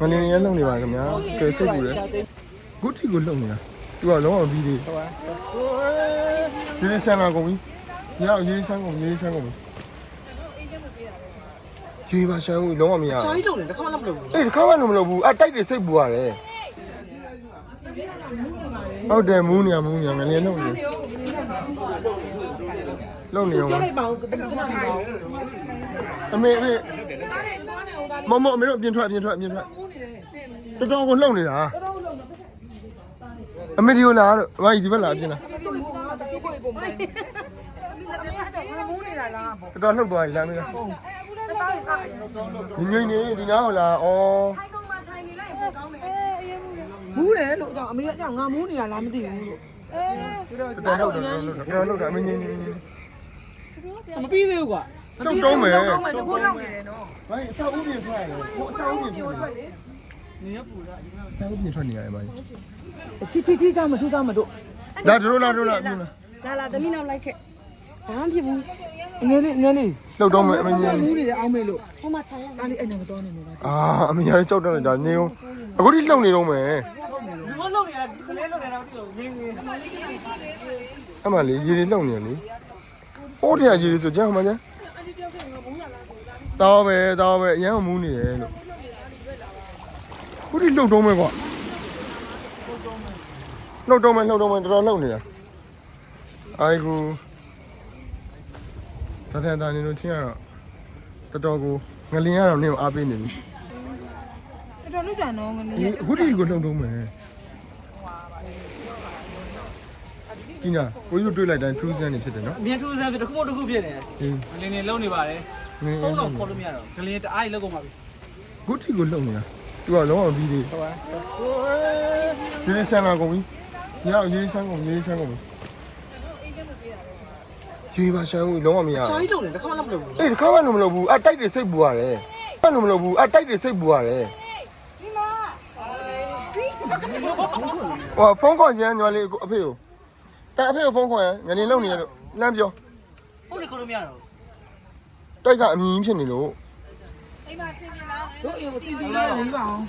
မလင်းနေရလုံနေပါခင်ဗျာကဲစိတ်ပူတယ်ဂုတ်တီကိုလုံနေတာသူကလုံးဝပြီးသေးဒီလေးဆန်လာကုန်ပြီညောင်ရေးဆန်းကုန်ရေးဆန်းကုန်ပြီရေးပါရှမ်းဘူးလုံးဝမရချာဘူးကြီးလုံးတယ်တစ်ခါမှမလုပ်ဘူးအေးဒီခါမှလုံးမလုပ်ဘူးအတိုက်တွေစိတ်ပူရတယ်ဟုတ်တယ်မူးနေရမူးနေရငလျင်လုံနေလုံနေအောင်ပါပြပါဦးတကယ်မှမပါဘူးအမေအမေမမအမေတို့အပြင်ထွက်အပြင်ထွက်အပြင်ထွက် တော်တော်ကိုလှုပ်နေတာအမေဒီကိုလာတော့ဘာကြီးဒီဘက်လာအပြင်လာမူးနေတာလားပေါ့တော်တော်လှုပ်သွားပြီလားမေလားညင်ညင်နေဒီနားကိုလာဩမူးတယ်လို့အကြောင်းအမေကအကြောင်းငါမူးနေတာလားမသိဘူးလို့အဲတော်တော်လှုပ်တယ်တော်တော်လှုပ်တာအမေညင်ညင်ညင်မပြီးသေးဘူးကွာလှုပ်တုံးမယ်တကူလောက်နေတယ်နော်ဘာကြီးအဆောက်အဦပြင်ထွက်ရတယ်ဟိုအဆောက်အဦပြင်ထွက်တယ်နေရပူတာအ ဆောက်အဦပြင်ထွက်နေရတယ်ဘာကြီးချီချီချီကြမထူးကြမတို့လာတို့လာတို့လာပြင်လာလာလာသမီးနောက်လိုက်ခဲ့ဘာမှဖြစ်ဘူးငယ်လေးငယ်လေးလှုပ်တော့မယ်အမေညင်မူးနေတယ်အောင်းမေလို့ဟိုမှာထိုင်ရအားလေးအဲ့နဲ့မတော်နေလို့လားအာအမေရကြောက်တော့ဒါနေအောင်အခုထိလှုပ်နေတော့မယ်ဒီမလုံးနေတာကလေးလုံးနေတာတော့ငင်းငင်းအမှလေရေတွေလှုပ်နေရလေဟိုးတရားရေတွေဆိုကြောက်မှညာတောင်းပဲတောင်းပဲအရန်မူးနေတယ်လို့ ခုထိလှုပ်တော့မယ်ကွာလှုပ်တော့မယ်လှုပ်တော့မယ်တော်တော်လှုပ်နေတာအိုင်ကူတတဲ့တာနေလို့ချင်းကတော့တော်တော်ကိုငလင်းရတော့နင်းကိုအားပေးနေပြီတော်တော်လောက်တာနော်ငနေဒီအခုထိကိုလှုပ်တော့မယ်ဒီနာကိုယူတွေ့လိုက်တိုင်း true sense နေဖြစ်တယ်နော်မြန်ထူးစမ်းပြတစ်ခုမတစ်ခုဖြစ်နေတယ်ဒီငလင်းနေလုံးနေပါတယ်ငင်းဖုန်းတော့ခေါ်လို့မရတော့ငလင်းတအားလောက်ကုန်ပါပြီခုထိကိုလှုပ်နေတာ သူကလုံးဝပြီးသေးဟုတ်ပါဒီလေးဆန်လာကုန်ပြီညောင်ရေးဆန်းကုန်ရေးဆန်းကုန်ပြီရေးပါရှမ်းဘူးလုံးဝမရချာဘူးကြီးလုံးတယ်တစ်ခါမှမလုပ်ဘူးအေးဒီခါမှလုံးမလုပ်ဘူးအတိုက်တွေစိတ်ပူရတယ်ခါမှလုံးမလုပ်ဘူးအတိုက်တွေစိတ်ပူရတယ်ဟောဖုန်းခေါ်ချင်ညော်လေးအဖေကိုတာအဖေကိုဖုန်းခေါ်ရင်ငနေလုံနေရလို့လမ်းပြောဟုတ်တယ်ခေါ်လို့မရတော့တိုက်ကအမြင်ဖြစ်နေလို့ တို့အေးကိုစီစီလေးနေပါအောင်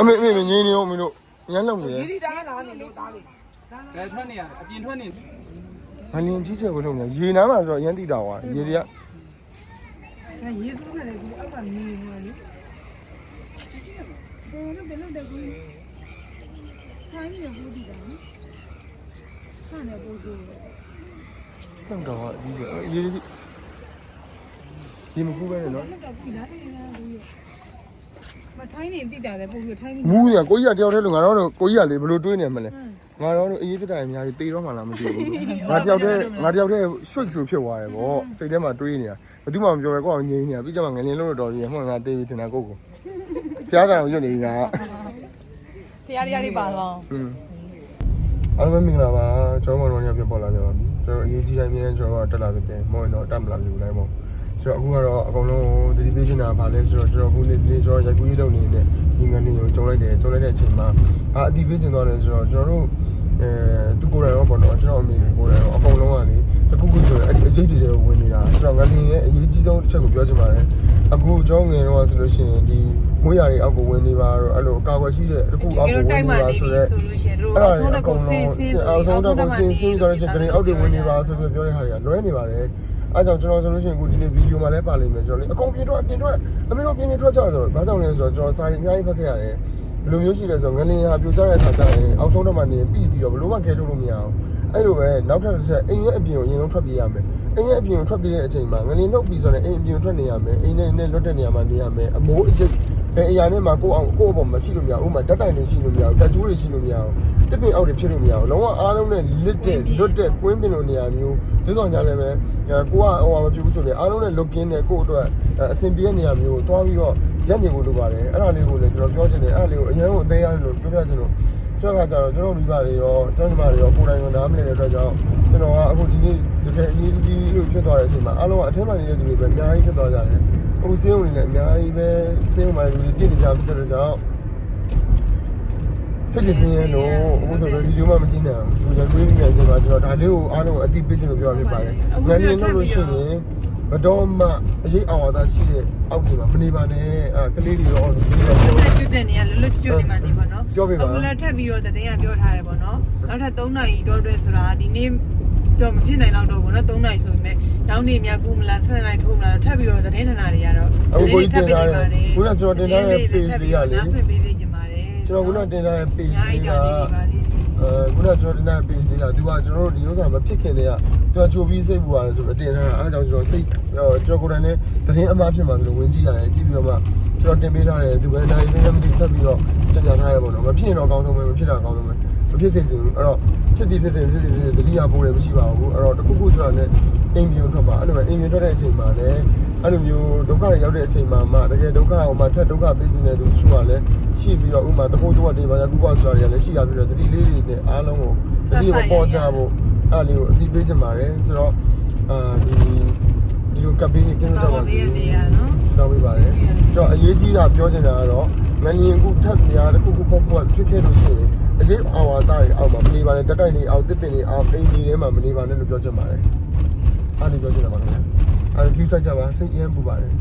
အမေအမေငင်းနေအောင်မင်းတို့ညမ်းလုံနေတယ်ဒီဒီတားလာနေလို့တားလေးဒါထွက်နေရအပြင်ထွက်နေငလင်ကြီးဆွဲကိုလုံနေရေနားမှာဆိုတော့အရင်တိတာဟွာရေတွေကရေသွန်းတယ်ဒီအောက်ကနေနေနေလေဘယ်လိုဘယ်လိုတကူထိုင်းရဟိုဒီတာနော်ဆန်တယ်ပို့ကြည့်တောက်တော့အကြီးဆိုရေတွေ ရေမကူးပဲနဲ့နော်လောက်တော့ပြီလားထိုင်းနေဘူးမထိုင်းနေတိတာလေပို့ပြီးထိုင်းနေမူးရကိုကြီးကတယောက်တည်းလို့ငါတော့ကိုကြီးကလေဘယ်လိုတွေးနေမလဲငါတော့အေးတက်တာအများကြီးတေးတော့မှလားမသိဘူးငါတယောက်တည်းငါတယောက်တည်းရွှိတ်ဆိုဖြစ်သွားတယ်ဗောစိတ်ထဲမှာတွေးနေတာဘယ်သူမှမပြောပဲကိုအောင်ငြိမ်းနေတာပြီးကြမှာငလင်လို့တော့ပြီးမှငါတေးပြီးတင်တာကိုကိုဖျားကောင်ရွတ်နေပြီငါဖရားရည်ပါတော့อืม အားလုံးမင်္ဂလာပါကျွန်တော်တို့ညပြပေါ်လာကြပါပြီကျွန်တော်အရေးကြီးတိုင်းမြန်ကျွန်တော်တက်လာပြီပဲမောင်တော့တက်မလာပြီလိုက်ပေါ့ဆိုတော့အခုကတော့အကုန်လုံးသတိပေးချင်တာဗာလဲဆိုတော့ကျွန်တော်ခုနေ့နေ့ကျွန်တော်ရိုက်ကူးရေးလုပ်နေတဲ့ဒီငလင်းကိုကြုံလိုက်တယ်ကြုံလိုက်တဲ့အချိန်မှာအာအတိပေးချင်သွားတယ်ဆိုတော့ကျွန်တော်တို့အဲသူကိုယ်တိုင်ရောပေါ့နော်ကျွန်တော်အမေကိုယ်တိုင်ရောအကုန်လုံးကလေတစ်ခုခုဆိုရင် အဲ့ဒီအစိတ်တွေကိုဝင်နေတာဆိုတော့ငလင်းရဲ့အရေးကြီးဆုံးတစ်ချက်ကိုပြောချင်ပါတယ်အခုကျွန်တော်ငယ်တော့ဆိုလို့ရှိရင်ဒီမွေးရာတွေအောက်ကိုဝင်နေပါတော့အဲ့လိုအကာအကွယ်ရှိတဲ့တစ်ခုအောက်ကိုဝင်နေပါဆိုတော့အဲ့ဒါလည်းအကုန်လုံးအောင်ဆုံးတော့ကိုစင်စင်းကြတဲ့ချိန်ကလေးအောက်တွေဝင်နေပါဆိုပြီးပြောတဲ့ဟာတွေကလွဲနေပါတယ်အားကြောင့်ကျွန်တော်ဆိုလို့ရှိရင်အခုဒီနေ့ဗီဒီယိုမှာလည်းပါလိမ့်မယ်ကျွန်တော်လေအကုန်ပြင်ထွက်ပြင်ထွက်အမေတို့ပြင်ပြင်ထွက်ကြဆိုတော့ဘာကြောင့်လဲဆိုတော့ကျွန်တော်စာရီအများကြီးဖတ်ခဲ့ရတယ် ဘယ်လိုမျိုးရှိလဲဆိုတော့ငလင်ဟာပြိုကျတဲ့အခါကျရင်အောက်ဆုံးတော့မှနေပြီးပြီးတော့ဘယ်လိုမှကဲထုတ်လို့မရအောင်အဲ့လိုပဲနောက်ထပ်တစ်ချက်အိမ်ရဲ့အပြင်ကိုအရင်ဆုံးထွက်ပြေးရမယ်အိမ်ရဲ့အပြင်ကိုထွက်ပြေးတဲ့အချိန်မှာငလင်နှုတ်ပြီးဆိုတော့အိမ်အပြင်ကိုထွက်နေရမယ်အိမ်နဲ့နဲ့လွတ်တဲ့နေရာမှာနေရမယ်အမိုးအရိပ် အဲအရာနဲ့မှာကိုယ့်အောင်ကိုယ့်အပေါ်မှာရှိလို့မရဘူးဥပမာဓာတ်တိုင်တွေရှိလို့မရဘူးတက်ကျိုးတွေရှိလို့မရဘူးတစ်ပင်အောက်တွေဖြစ်လို့မရဘူးလုံးဝအားလုံးနဲ့လစ်တဲ့လွတ်တဲ့ကွင်းပင်လိုနေရာမျိုးဒီကောင်ကြလည်းပဲအဲကိုကဟိုဟာမဖြစ်ဘူးဆိုရင်အားလုံးနဲ့လွတ်ကင်းတဲ့ကိုယ့်အတွက်အဲအဆင်ပြေတဲ့နေရာမျိုးကိုသွားပြီးတော့ရက်နေဖို့လိုပါတယ်အဲ့ဒါလေးကိုလည်းကျွန်တော်ပြောချင်တယ်အဲ့ဒါလေးကိုအရင်ကအသေးရတယ်လို့ပြောပြချင်လို့ဆိုတော့ကတော့ကျွန်တော်မိဘတွေရောကျွန်တော်ညီမတွေရောကိုယ်တိုင်ကနားမလည်တဲ့အတွက်ကြောင့်ကျွန်တော်ကအခုဒီနေ့တကယ်အရေးကြီးလို့ဖြစ်သွားတဲ့အချိန်မှာအားလုံးကအထက်မှာနေတဲ့သူတွေပဲအများကြီးဖြစ်သွားကြတယ် အခုစေးုံနေလည်းအများကြီးပဲစေးုံမှာလူတွေပြည့်နေကြဖြစ်တဲ့အတွက်ကြောင့်စိတ်ကြစင်းရဲလို့အခုဆိုတော့ဗီဒီယိုမှမကြည့်နိုင်ဘူးရိုက်ခွေးမြန်ချင်တာကျွန်တော်ဒါလေးကိုအားလုံးအတိပေးချင်လို့ပြောရဖြစ်ပါတယ်ငန်းရင်လို့လို့ရှိရင်မတော်မှအရေးအောင်သာရှိတဲ့အောက်ဒီမှာမနေပါနဲ့အဲကလေးတွေရောလူကြီးတွေရောတဲ့နေရလွတ်လွတ်ကျွတ်နေမှနေပေါ့နော်ပြောပြပါအခုလည်းထပ်ပြီးတော့တဲ့င်းကပြောထားတယ်ပေါ့နော်နောက်ထပ်3နာရီတော့တွဲဆိုတာဒီနေ့ တော့မဖြစ်နိုင်တော့တော့ပေါ့နော်3နာရီဆိုပေမဲ့နောက်နေ့မြတ်ကူမလား7နာရီထိုးမလားထပ်ပြီးတော့တဲ့င်းထနာတွေကတော့အခုကိုကြီးတင်ထားတယ်ခုနကကျွန်တော်တင်ထားတဲ့ page လေးကလေနောက်ဆက်ပေးလေးချင်ပါတယ်ကျွန်တော်ခုနတင်ထားတဲ့ page ညာလေးကြီးကတာလေးပါလေးအဲခုနကကျွန်တော်တင်ထားတဲ့ page လေးကသူကကျွန်တော်တို့ဒီဥစ္စာမဖြစ်ခင်တည်းကသူကချိုပြီးစိတ်ပူရတယ်ဆိုတော့တင်ထားတာအဲဒါကြောင့်ကျွန်တော်စိတ်ကျွန်တော်ကိုယ်တိုင်လည်းသတင်းအမှားဖြစ်မှဆိုလို့ဝင်ကြည့်ရတယ်ကြည့်ပြီးတော့မှကျွန်တော်တင်ပေးထားတယ်သူပဲနိုင်နေမသိထပ်ပြီးတော့ကြံ့ကြာထားရပေါ့နော်မဖြစ်ရင်တော့အကောင်းဆုံးပဲမဖြစ်တာအကောင်းဆုံးပဲမ ဖြစ်စေချင်ဘူးအဲ့တော့ဖြစ်သည်ဖြစ်စေဖြစ်သည်ဖြစ်စေတတိယပိုးတယ်မရှိပါဘူးအဲ့တော့တခုခုဆိုတာနဲ့အိမ်ပြုံထွက်ပါအဲ့လိုပဲအိမ်ပြုံထွက်တဲ့အချိန်မှာလည်းအဲ့လိုမျိုးဒုက္ခတွေရောက်တဲ့အချိန်မှာမှတကယ်ဒုက္ခဟိုမှာထက်ဒုက္ခပေးနေတဲ့သူတချို့ကလည်းရှိပြီးတော့ဥမာတခုတော့တေးပါရကုကဆိုတာတွေကလည်းရှိရပြီးတော့တတိလေးတွေနဲ့အားလုံးကိုတတိကိုပေါ်ကြဖို့အဲ့လိုအတိပေးချင်ပါတယ်ဆိုတော့အာဒီဒီလိုကပ်ပေးနေကျင်းစားပါစေစတောင်းပေးပါတယ်ဆိုတော့အရေးကြီးတာပြောချင်တာကတော့ငလျင်ခုထပ်များတစ်ခုခုပေါ့ပေါ့ဖြစ်ခဲ့လို့ရှိရင် အရေးအာဝါဒတွေအောက်မှာမနေပါနဲ့တက်တိုက်နေအောင်တစ်ပင်နေအောင်အိမ်ကြီးထဲမှာမနေပါနဲ့လို့ပြောချင်ပါတယ်အားနေပြောချင်တာပါခင်ဗျာအားကြီးစိုက်ကြပါစိတ်အရင်ပူပါတယ်